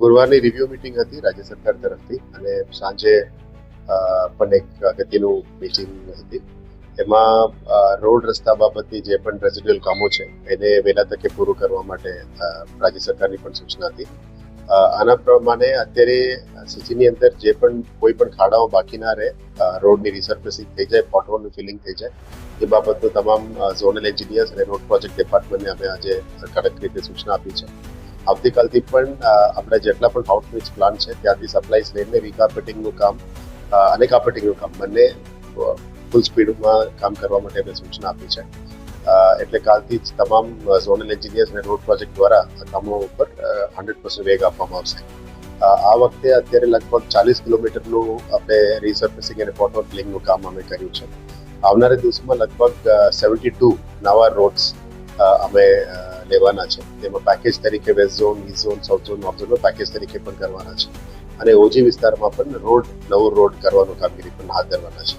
ગુરુવારની review meeting હતી રાજ્ય સરકાર તરફથી અને સાંજે પણ એક અગત્યનું મિટિંગ હતી. એમાં રોડ રસ્તા બાબતની જે પણ રેઝિડ્યુઅલ કામો છે, એને વહેલા તકે પૂરું કરવા માટે રાજ્ય સરકારની પણ સૂચના હતી. આના પ્રમાણે અત્યારે સિટીની અંદર જે પણ કોઈ પણ ખાડાઓ બાકી ના રહે રોડની રિસર્ફેસિંગ થઈ જાય પોટહોલનું ફિલિંગ થઈ જાય, એ બાબતનું તમામ ઝોનલ એન્જિનિયર્સ અને રોડ પ્રોજેક્ટ ડિપાર્ટમેન્ટને અમે આજે કડક રીતે સૂચના આપી છે. આવતીકાલથી પણ આપણા જેટલા પણ આઉટરીચ પ્લાન છે, ત્યાંથી સપ્લાયસ લઈને રીકાર્પેટિંગનું કામ અને કાર્પેટિંગનું કામ, બંને ફૂલ સ્પીડમાં કામ કરવા માટે અમે સૂચના આપી છે. એટલે કાલથી જ તમામ ઝોનલ એન્જિનિયર્સ અને રોડ પ્રોજેક્ટ દ્વારા કામો ઉપર હંડ્રેડ પર્સન્ટ વેગ આપવામાં આવશે. આ વખતે અત્યારે લગભગ ચાલીસ કિલોમીટરનું આપણે રિસર્ફેસિંગ અને પોટહોલ ફિલિંગનું કામ અમે કર્યું છે. આવનારા દિવસોમાં લગભગ સેવન્ટી ટુ નવા રોડ્સ અમે લેવાના છે. તેમાં પેકેજ તરીકે west zone east zone south zone north zone package તરીકે પણ કરવાના છે. અને ઓજી વિસ્તારમાં પણ રોડ નવો રોડ કરવાનું કામગીરી પણ હાથ ધરવાના છે.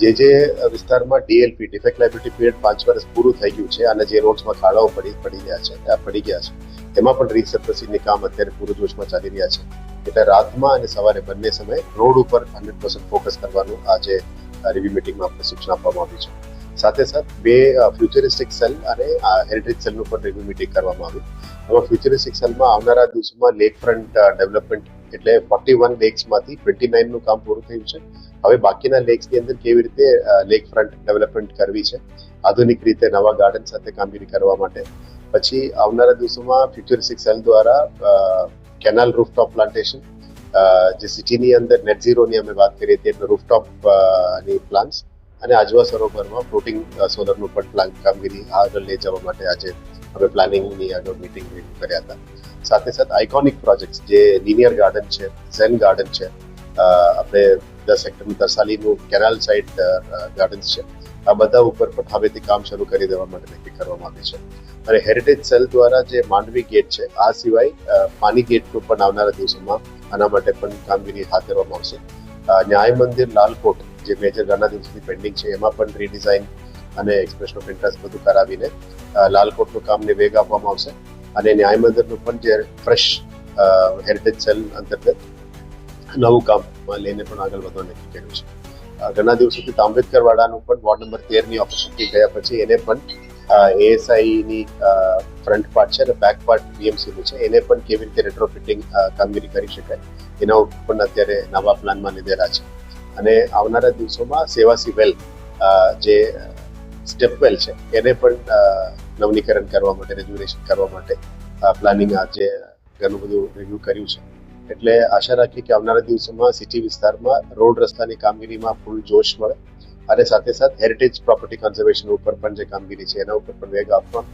જે જે વિસ્તારમાં ડીએલપી ડિફેક્ટ લાયબિલિટી પીરિયડ પાંચ વર્ષ પૂરું થઈ ગયું છે અને જે રોડ્સમાં ખાડાઓ પડી પડી ગયા છે પડી ગયા છે. એમાં પણ રીસર્ફેસિંગની કામ અત્યારે પૂરું જોશમાં ચાલી રહ્યા છે. એટલે રાતમાં અને સવારે બંને સમયે રોડ ઉપર હંડ્રેડ પર્સન્ટ ફોકસ કરવાનું આજે રિવ્યુ મિટિંગમાં સૂચના આપવામાં આવી છે. સાથે સાથે બે ફ્યુચરિસ્ટિક સેલ અને હેરિટેજ સેલનું પણ રિવ્યુ મિટિંગ કરવામાં આવ્યું. એમાં ફ્યુચરિસ્ટિક સેલમાં આવનારા દિવસોમાં લેક ફ્રન્ટ ડેવલપમેન્ટ એટલે ફોર્ટી વન લેક્સમાંથી ટ્વેન્ટી નાઇનનું કામ પૂરું થયું છે. હવે બાકીના લેક્સની અંદર કેવી રીતે લેક ફ્રન્ટ ડેવલપમેન્ટ કરવી છે? આધુનિક રીતે નવા ગાર્ડન સાથે કામગીરી કરવા માટે. પછી આવનારા દિવસોમાં ફ્યુચરિસ્ટિક સેલ દ્વારા કેનાલ રૂફટોપ પ્લાન્ટેશન જે સિટીની અંદર નેટ ઝીરોની અમે વાત કરીએ તે રૂફટોપની પ્લાન્સ અને આજવા સરોવરમાં ફ્લોટિંગ સોલરનું પણ પ્લાન કામગીરી આગળ લઈ જવા માટે આજે અમે પ્લાનિંગની આગળ મિટિંગ કર્યા હતા. સાથે સાથે આઇકોનિક પ્રોજેક્ટ જે લિનિયર ગાર્ડન છે ઝેન ગાર્ડન છે આપણે દસ હેક્ટરનું તરસાલીનું કેનાલ સાઇડ ગાર્ડન્સ છે, આ બધા ઉપર પણ હવેથી કામ શરૂ કરી દેવા માટે નક્કી કરવામાં આવ્યું છે. અને હેરિટેજ સેલ દ્વારા જે માંડવી ગેટ છે, આ સિવાય પાણી ગેટનું પણ આવનારા દિવસોમાં આના માટે પણ કામગીરી હાથ ધરવામાં આવશે. ન્યાય મંદિર લાલકોટ જે મેજર ઘણા દિવસથી પેન્ડિંગ છે, એમાં પણ રીડિઝાઇન અને એક્સપ્રેશન ઓફ ઇન્ટરેસ્ટ બધું કરાવીને લાલકોટનું કામને વેગ આપવામાં આવશે. અને ન્યાય મંદિરનું પણ જે ફ્રેશ હેરિટેજ સેલ અંતર્ગત નવું કામમાં લઈને પણ આગળ વધવા નક્કી કર્યું છે. ઘણા દિવસોથી તાંબેડકર વાડાનું પણ વોર્ડ નંબર તેરની ઓપોર્ચ્યુનિટી ગયા પછી એને પણ એએસઆઈની ફ્રન્ટ પાર્ટ છે અને બેક પાર્ટ બીએમસીનું છે. એને પણ કેવી રીતે રેટ્રોફિટિંગ કામગીરી કરી શકાય, એના ઉપર પણ અત્યારે નવા પ્લાનમાં લીધેલા છે. અને આવનારા દિવસોમાં સેવાસી વેલ જે, સ્ટેપ વેલ છે, એને પણ નવનીકરણ કરવા માટે રેજ્યુરેશન કરવા માટે પ્લાનિંગ આજે ઘણું બધું રિવ્યુ કર્યું છે. એટલે આશા રાખીએ કે આવનારા દિવસોમાં સિટી વિસ્તારમાં રોડ રસ્તાની કામગીરીમાં ફૂલ જોશ મળે અને સાથે સાથે હેરિટેજ પ્રોપર્ટી કન્ઝર્વેશન ઉપર પણ જે કામગીરી છે, એના ઉપર પણ વેગ આપવા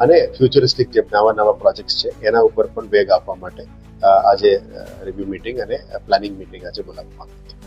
અને ફ્યુચરિસ્ટિક જે નવા નવા પ્રોજેક્ટ્સ છે, એના ઉપર પણ વેગ આપવા માટે આજે રિવ્યુ મિટિંગ અને પ્લાનિંગ મિટિંગ આજે બોલાવવામાં આવી